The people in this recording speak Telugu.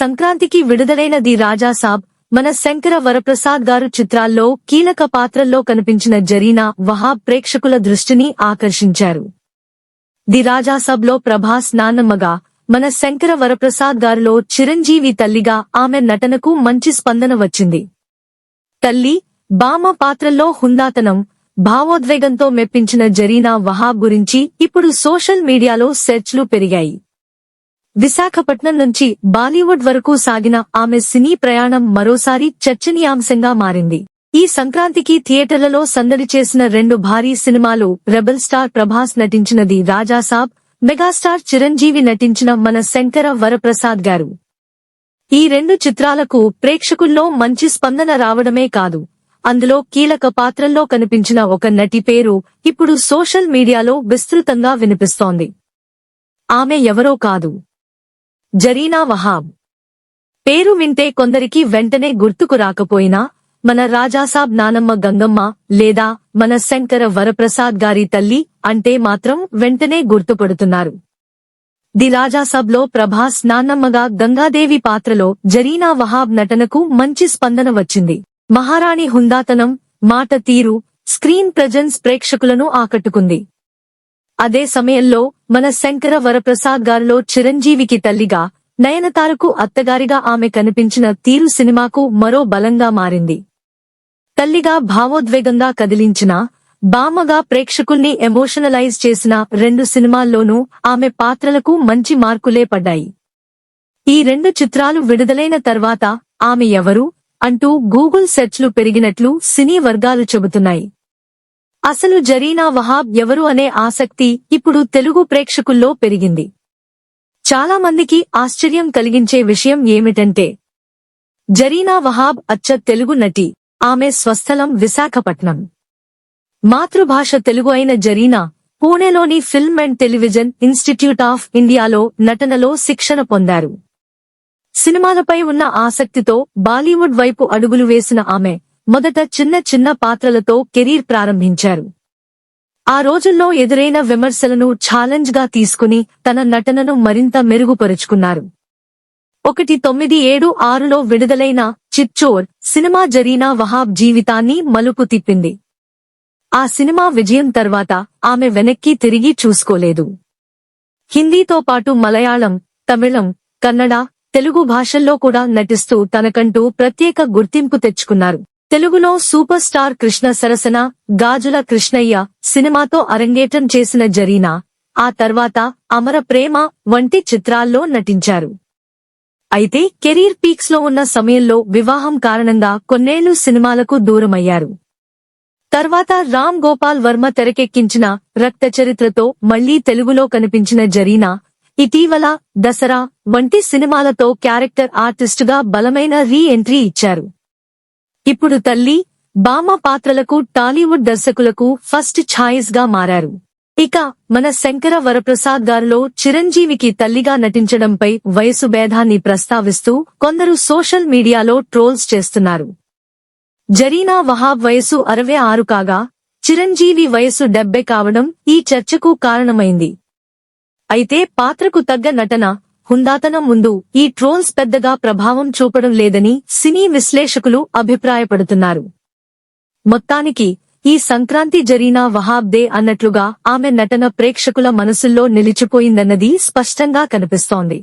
సంక్రాంతికి విడుదలైన ది రాజాసాబ్ మన శంకర వరప్రసాద్ గారు చిత్రాల్లో కీలక పాత్రల్లో కనిపించిన జరీనా వహాబ్ ప్రేక్షకుల దృష్టిని ఆకర్షించారు. ది రాజాసాబ్లో ప్రభాస్ నాన్నమ్మగా మన శంకర వరప్రసాద్ గారిలో చిరంజీవి తల్లిగా ఆమె నటనకు మంచి స్పందన వచ్చింది. తల్లి బామ పాత్రల్లో హుందాతనం భావోద్వేగంతో మెప్పించిన జరీనా వహాబ్ గురించి ఇప్పుడు సోషల్ మీడియాలో సెర్చ్లు పెరిగాయి. విశాఖపట్నం నుంచి బాలీవుడ్ వరకు సాగిన ఆమె సినీ ప్రయాణం మరోసారి చర్చనీయాంశంగా మారింది. ఈ సంక్రాంతికి థియేటర్లలో సందడి చేసిన రెండు భారీ సినిమాలు రెబల్ స్టార్ ప్రభాస్ నటించినది రాజాసాబ్ మెగాస్టార్ చిరంజీవి నటించిన మన శంకర వరప్రసాద్ గారు. ఈ రెండు చిత్రాలకు ప్రేక్షకుల్లో మంచి స్పందన రావడమే కాదు అందులో కీలక పాత్రల్లో కనిపించిన ఒక నటి పేరు ఇప్పుడు సోషల్ మీడియాలో విస్తృతంగా వినిపిస్తోంది. ఆమె ఎవరో కాదు జరీనా వహాబ్. పేరు వింటే కొందరికి వెంటనే గుర్తుకు రాకపోయినా మన రాజాసాబ్ నానమ్మ గంగమ్మ లేదా మన శంకర వరప్రసాద్ గారి తల్లి అంటే మాత్రం వెంటనే గుర్తుపడుతున్నారు. ది రాజాసాబ్లో ప్రభాస్ నాన్నమ్మగా గంగాదేవి పాత్రలో జరీనా వహాబ్ నటనకు మంచి స్పందన వచ్చింది. మహారాణి హుందాతనం మాట తీరు స్క్రీన్ ప్రజెన్స్ ప్రేక్షకులను ఆకట్టుకుంది. అదే సమయంలో మన శంకర వరప్రసాద్ గారిలో చిరంజీవికి తల్లిగా నయనతారకు అత్తగారిగా ఆమె కనిపించిన తీరు సినిమాకు మరో బలంగా మారింది. తల్లిగా భావోద్వేగంగా కదిలించిన బామగా ప్రేక్షకుల్ని ఎమోషనలైజ్ చేసిన రెండు సినిమాల్లోనూ ఆమె పాత్రలకు మంచి మార్కులే పడ్డాయి. ఈ రెండు చిత్రాలు విడుదలైన తర్వాత ఆమె ఎవరు అంటూ గూగుల్ సెర్చ్లు పెరిగినట్లు సినీ వర్గాలు చెబుతున్నాయి. అసలు జరీనా వహాబ్ ఎవరు అనే ఆసక్తి ఇప్పుడు తెలుగు ప్రేక్షకుల్లో పెరిగింది. చాలా మందికి ఆశ్చర్యం కలిగించే విషయం ఏమిటంటే జరీనా వహాబ్ అచ్చ తెలుగు నటి ఆమె స్వస్థలం విశాఖపట్నం. మాతృభాష తెలుగు అయిన Zarina పూణేలోని film and television institute of ఇండియాలో నటనలో శిక్షణ పొందారు. సినిమాలపై ఉన్న ఆసక్తితో బాలీవుడ్ వైపు అడుగులు వేసిన ఆమె మొదట చిన్న చిన్న పాత్రలతో కెరీర్ ప్రారంభించారు. ఆ రోజుల్లో ఎదురైన విమర్శలను ఛాలెంజ్గా తీసుకుని తన నటనను మరింత మెరుగుపరుచుకున్నారు. ఒకటి తొమ్మిది ఏడు ఆరులో విడుదలైన చిచ్చోర్ సినిమా జరీనా వహాబ్ జీవితాన్ని మలుపు తిప్పింది. ఆ సినిమా విజయం తర్వాత ఆమె వెనక్కి తిరిగి చూసుకోలేదు. హిందీతో పాటు మలయాళం తమిళం కన్నడ తెలుగు భాషల్లో కూడా నటిస్తూ తనకంటూ ప్రత్యేక గుర్తింపు తెచ్చుకున్నారు. తెలుగులో సూపర్ స్టార్ కృష్ణ సరసన గాజుల కృష్ణయ్య సినిమాతో అరంగేటం చేసిన జరీనా ఆ తర్వాత అమర ప్రేమ వంటి చిత్రాల్లో నటించారు. అయితే కెరీర్ పీక్స్లో ఉన్న సమయంలో వివాహం కారణంగా కొన్నేళ్ళు సినిమాలకు దూరమయ్యారు. తర్వాత రామ్ గోపాల్ వర్మ తెరకెక్కించిన రక్త చరిత్రతో మళ్ళీ తెలుగులో కనిపించిన జరీనా ఇటీవల దసరా వంటి సినిమాలతో క్యారెక్టర్ ఆర్టిస్టుగా బలమైన రీ ఎంట్రీ ఇచ్చారు. ఇప్పుడు తల్లి బామ పాత్రలకు టాలీవుడ్ దర్శకులకు ఫస్ట్ ఛాయిస్గా మారారు. ఇక మన శంకర వరప్రసాద్ గారిలో చిరంజీవికి తల్లిగా నటించడంపై వయసు భేదాన్ని ప్రస్తావిస్తూ కొందరు సోషల్ మీడియాలో ట్రోల్స్ చేస్తున్నారు. జరీనా వహాబ్ వయసు అరవై ఆరు కాగా చిరంజీవి వయసు డెబ్బై కావడం ఈ చర్చకు కారణమైంది. అయితే పాత్రకు తగ్గ నటన హుందాతనం ముందు ఈ ట్రోల్స్ పెద్దగా ప్రభావం చూపడం లేదని సినీ విశ్లేషకులు అభిప్రాయపడుతున్నారు. మొత్తానికి ఈ సంక్రాంతి జరీనా వహాబ్ దే అన్నట్లుగా ఆమె నటన ప్రేక్షకుల మనసుల్లో నిలిచిపోయిందన్నది స్పష్టంగా కనిపిస్తోంది.